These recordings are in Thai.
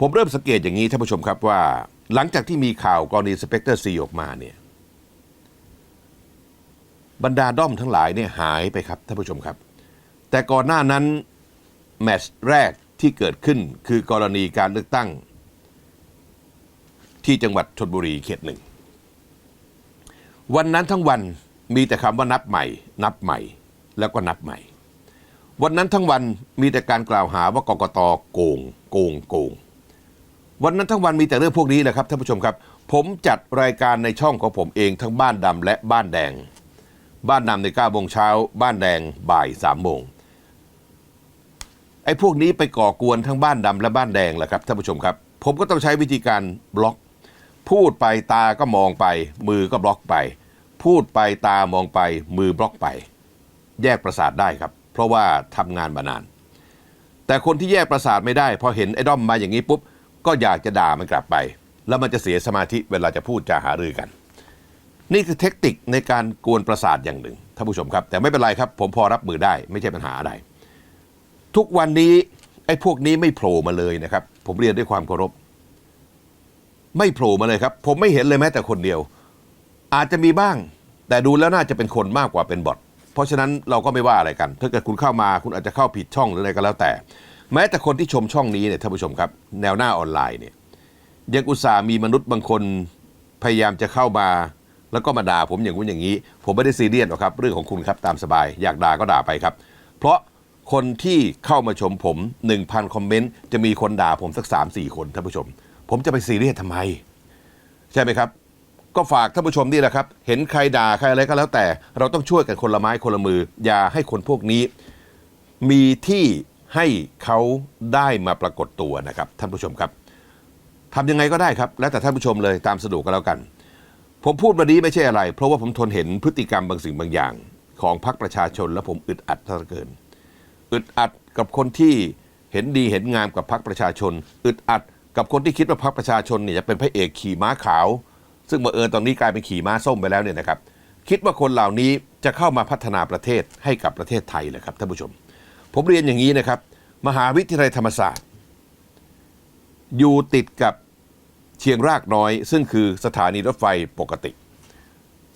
ผมเริ่มสังเกตอย่างนี้ท่านผู้ชมครับว่า หลังจากที่มีข่าวกรณีสเปกเตอร์ซีออกมาเนี่ยบรรดาด้อมทั้งหลายเนี่ยหายไปครับท่านผู้ชมครับ แต่ก่อนหน้านั้น แมตช์แรกที่เกิดขึ้นคือกรณีการเลือกตั้ง ที่จังหวัดชนบุรีเขตหนึ่ง วันนั้นทั้งวันมีแต่คำว่านับใหม่ นับใหม่แล้วก็นับใหม่ วันนั้นทั้งวันมีแต่การกล่าวหาว่ากกตโกง โกงโกง วันนั้นทั้งวันมีแต่เรื่องพวกนี้แหละครับท่านผู้ชมครับ ผมจัดรายการในช่องของผมเองทั้งบ้านดำและบ้านแดง บ้านดำใน9โมงเช้า บ้านแดงบ่าย3โมงไอ้พวกนี้ไปก่อกวนทั้งบ้านดำและบ้านแดงแหละครับท่านผู้ชมครับ ผมก็ต้องใช้วิธีการบล็อก พูดไปตาก็มองไป มือก็บล็อกไป พูดไปตามองไป มือบล็อกไป แยกประสาทได้ครับ เพราะว่าทำงานมานาน แต่คนที่แยกประสาทไม่ได้ พอเห็นไอ้ด้อมมาอย่างนี้ปุ๊บ ก็อยากจะด่ามันกลับไป แล้วมันจะเสียสมาธิเวลาจะพูดจาหารือกัน นี่คือเทคนิคในการกวนประสาทอย่างหนึ่งท่านผู้ชมครับ แต่ไม่เป็นไรครับ ผมพอรับมือได้ไม่ใช่ปัญหาอะไร ทุกวันนี้ไอ้พวกนี้ไม่โผล่มาเลยนะครับ ผมเรียนด้วยความเคารพ ไม่โผล่มาเลยครับ ผมไม่เห็นเลยแม้แต่คนเดียว อาจจะมีบ้าง แต่ดูแล้วน่าจะเป็นคนมากกว่าเป็นบอทเพราะฉะนั้นเราก็ไม่ว่าอะไรกัน ถ้าเกิดคุณเข้ามาคุณอาจจะเข้าผิดช่องหรืออะไรก็แล้วแต่ แม้แต่คนที่ชมช่องนี้เนี่ยท่านผู้ชมครับ แนวหน้าออนไลน์เนี่ยยังอุตส่าห์มีมนุษย์บางคนพยายามจะเข้ามา แล้วก็มาด่าผมอย่างนู้นอย่างนี้ ผมไม่ได้ซีเรียสหรอกครับ เรื่องของคุณครับตามสบาย อยากด่าก็ด่าไปครับ เพราะคนที่เข้ามาชมผม 1,000 คอมเมนต์จะมีคนด่าผมสัก 3-4 คนท่านผู้ชม ผมจะไปซีเรียสทำไม ใช่ไหมครับ ก็ฝากท่านผู้ชมนี่แหละครับ เห็นใครด่าใครอะไรก็แล้วแต่ เราต้องช่วยกันคนละไม้คนละมือ อย่าให้คนพวกนี้ มีที่ ให้เขาได้มาปรากฏตัวนะครับ ท่านผู้ชมครับทำยังไงก็ได้ครับ แล้วแต่ท่านผู้ชมเลยตามสะดวกก็แล้วกัน ผมพูดวันนี้ไม่ใช่อะไร เพราะว่าผมทนเห็นพฤติกรรมบางสิ่งบางอย่าง ของพรรคประชาชน และผมอึดอัดเหลือเกิน อึดอัดกับคนที่เห็นดีเห็นงามกับพรรคประชาชน อึดอัดกับคนที่คิดว่าพรรคประชาชนเนี่ยจะเป็นพระเอกขี่ม้าขาว ซึ่งบังเอิญตอนนี้กลายเป็นขี่ม้าส้มไปแล้วเนี่ยนะครับ คิดว่าคนเหล่านี้จะเข้ามาพัฒนาประเทศให้กับประเทศไทยเลยครับท่านผู้ชม ผมเรียนอย่างนี้นะครับ มหาวิทยาลัยธรรมศาสตร์ อยู่ติดกับเชียงรากน้อย ซึ่งคือสถานีรถไฟปกติ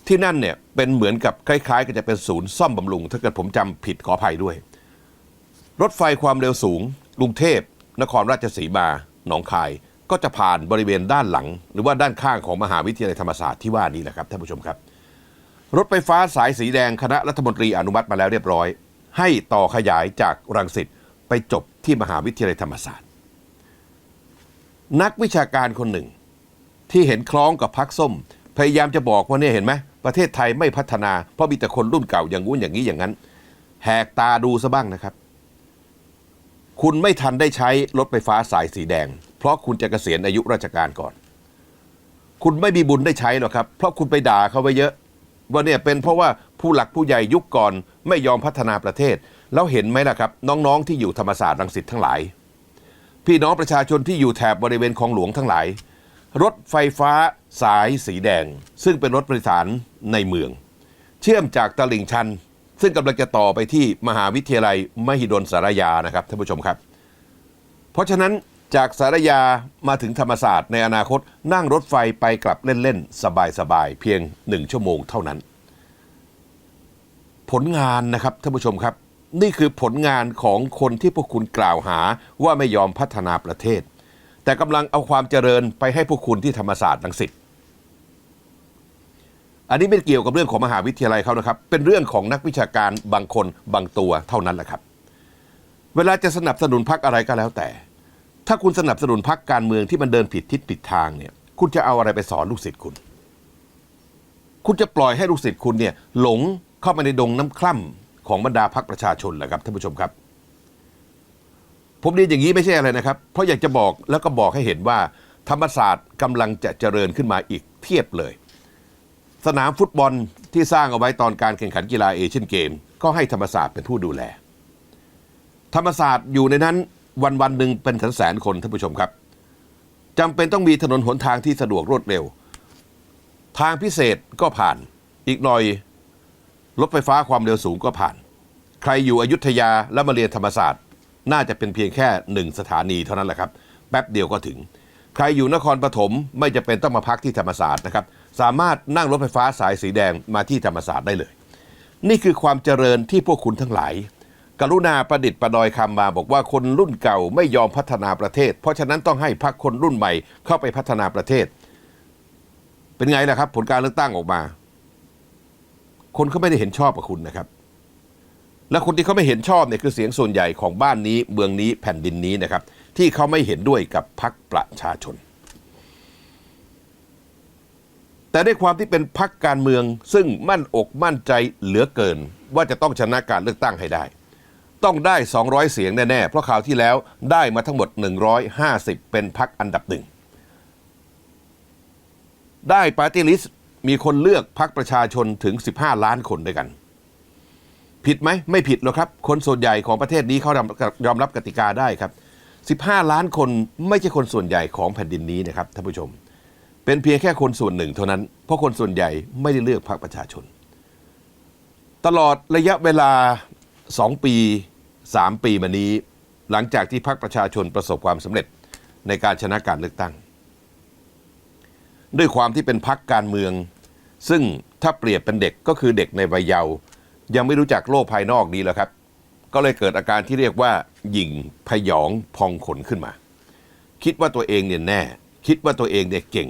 ที่นั่นเนี่ยเป็นเหมือนกับคล้ายๆกับจะเป็นศูนย์ซ่อมบำรุง ถ้าเกิดผมจำผิดขออภัยด้วย รถไฟความเร็วสูงกรุงเทพ นครราชสีมา หนองคาย ก็จะผ่านบริเวณด้านหลัง หรือว่าด้านข้างของมหาวิทยาลัยธรรมศาสตร์ที่ว่านี้แหละครับท่านผู้ชมครับ รถไฟฟ้าสายสีแดงคณะรัฐมนตรีอนุมัติมาแล้วเรียบร้อย ให้ต่อขยายจากรังสิตไปจบที่มหาวิทยาลัยธรรมศาสตร์ นักวิชาการคนหนึ่ง ที่เห็นคล้องกับพักส้ม พยายามจะบอกว่าเนี่ยเห็นไหมประเทศไทยไม่พัฒนา เพราะมีแต่คนรุ่นเก่าอย่างงู้นอย่างนี้อย่างนั้น แหกตาดูซะบ้างนะครับ คุณไม่ทันได้ใช้รถไฟฟ้าสายสีแดง เพราะคุณจะเกษียณอายุราชการก่อน คุณไม่มีบุญได้ใช้หรอกครับ เพราะคุณไปด่าเขาไว้เยอะว่าเนี่ยเป็นเพราะว่า ผู้หลักผู้ใหญ่ยุคก่อนไม่ยอมพัฒนาประเทศ แล้วเห็นไหมล่ะครับ น้องๆที่อยู่ธรรมศาสตร์รังสิตทั้งหลาย พี่น้องประชาชนที่อยู่แถบบริเวณคลองหลวงทั้งหลาย รถไฟฟ้าสายสีแดง ซึ่งเป็นรถโดยสารในเมือง เชื่อมจากตลิ่งชัน ซึ่งกำลังจะต่อไปที่มหาวิทยาลัยมหิดลสารยานะครับท่านผู้ชมครับ เพราะฉะนั้นจากสารยามาถึงธรรมศาสตร์ในอนาคตนั่งรถไฟไปกลับเล่น ๆ สบาย ๆ เพียงหนึ่งชั่วโมงเท่านั้น ผลงานนะครับท่านผู้ชมครับ นี่คือผลงานของคนที่พวกคุณกล่าวหาว่าไม่ยอมพัฒนาประเทศ แต่กำลังเอาความเจริญไปให้พวกคุณที่ธรรมศาสตร์ลังสิตอันนี้ไม่เกี่ยวกับเรื่องของมหาวิทยาลัยเขานะครับ เป็นเรื่องของนักวิชาการบางคนบางตัวเท่านั้นแหละครับ เวลาจะสนับสนุนพรรคอะไรก็แล้วแต่ ถ้าคุณสนับสนุนพรรคการเมืองที่มันเดินผิดทิศผิดทางเนี่ย คุณจะเอาอะไรไปสอนลูกศิษย์คุณ คุณจะปล่อยให้ลูกศิษย์คุณเนี่ยหลง เข้ามาในดงน้ำคล่ำของบรรดาพรรคประชาชนแหละครับท่านผู้ชมครับ ผมเรียนอย่างนี้ไม่ใช่อะไรนะครับ เพราะอยากจะบอกแล้วก็บอกให้เห็นว่า ธรรมศาสตร์กำลังจะเจริญขึ้นมาอีกเทียบเลย สนามฟุตบอลที่สร้างเอาไว้ตอนการแข่งขันกีฬาเอเชียนเกม ก็ให้ธรรมศาสตร์เป็นผู้ดูแล ธรรมศาสตร์อยู่ในนั้นวันวันหนึ่งเป็นแสนแสนคนท่านผู้ชมครับจำเป็นต้องมีถนนหนทางที่สะดวกรวดเร็ว ทางพิเศษก็ผ่านอีกหน่อย รถไฟฟ้าความเร็วสูงก็ผ่าน ใครอยู่อยุธยาแล้วมาเรียนธรรมศาสตร์ น่าจะเป็นเพียงแค่หนึ่งสถานีเท่านั้นแหละครับ แป๊บเดียวก็ถึง ใครอยู่นครปฐมไม่จะเป็นต้องมาพักที่ธรรมศาสตร์นะครับ สามารถนั่งรถไฟฟ้าสายสีแดงมาที่ธรรมศาสตร์ได้เลย นี่คือความเจริญที่พวกคุณทั้งหลาย กรุณาประดิษฐ์ประดอยคำมาบอกว่าคนรุ่นเก่าไม่ยอมพัฒนาประเทศ เพราะฉะนั้นต้องให้พักคนรุ่นใหม่เข้าไปพัฒนาประเทศ เป็นไงล่ะครับ ผลการเลือกตั้งออกมา คนเขาไม่ได้เห็นชอบกับคุณนะครับ และคนที่เขาไม่เห็นชอบเนี่ยคือเสียงส่วนใหญ่ของบ้านนี้เมืองนี้แผ่นดินนี้นะครับ ที่เขาไม่เห็นด้วยกับพรรคประชาชน แต่ด้วยความที่เป็นพรรคการเมืองซึ่งมั่นอกมั่นใจเหลือเกิน ว่าจะต้องชนะการเลือกตั้งให้ได้ ต้องได้ 200 เสียงแน่ๆ เพราะคราวที่แล้วได้มาทั้งหมด 150 เป็นพรรคอันดับหนึ่งได้ปาร์ตี้ลิสต์ มีคนเลือกพรรคประชาชนถึง 15 ล้านคนด้วยกัน ผิดไหมไม่ผิดหรอกครับ คนส่วนใหญ่ของประเทศนี้เขายอมยอมรับกติกาได้ครับ 15 ล้านคนไม่ใช่คนส่วนใหญ่ของแผ่นดินนี้นะครับท่านผู้ชม เป็นเพียงแค่คนส่วนหนึ่งเท่านั้น เพราะคนส่วนใหญ่ไม่ได้เลือกพรรคประชาชน ตลอดระยะเวลา 2 ปี 3 ปีมานี้ หลังจากที่พรรคประชาชนประสบความสำเร็จในการชนะการเลือกตั้งด้วยความที่เป็นพรรคการเมือง ซึ่งถ้าเปรียบเป็นเด็กก็คือเด็กในวัยเยาว์ยังไม่รู้จักโลกภายนอกดีแล้วครับ ก็เลยเกิดอาการที่เรียกว่า หยิ่งพยองพองขนขึ้นมา คิดว่าตัวเองเนี่ยแน่ คิดว่าตัวเองเนี่ยเก่ง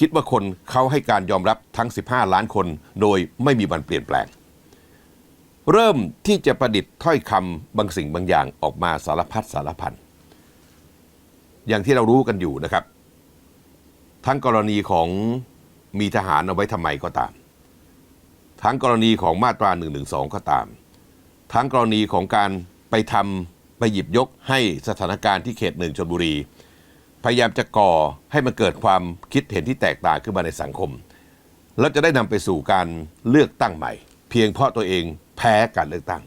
คิดว่าคนเขาให้การยอมรับทั้ง 15 ล้านคนโดยไม่มีวันเปลี่ยนแปลง เริ่มที่จะประดิษฐ์ถ้อยคำบางสิ่งบางอย่างออกมาสารพัดสารพันอย่างที่เรารู้กันอยู่นะครับ ทั้งกรณีของ มีทหารเอาไว้ทำไมก็ตาม ทั้งกรณีของมาตรา1นึก็ตาม ทั้งกรณีของการไปทำไปหยิบยกให้สถานการณ์ที่เขตหนึ่งชนบุรี พยายามจะก่อให้มันเกิดความคิดเห็นที่แตกต่างขึ้นมาในสังคม แล้วจะได้นำไปสู่การเลือกตั้งใหม่ เพียงเพราะตัวเองแพ้การเลือกตั้ง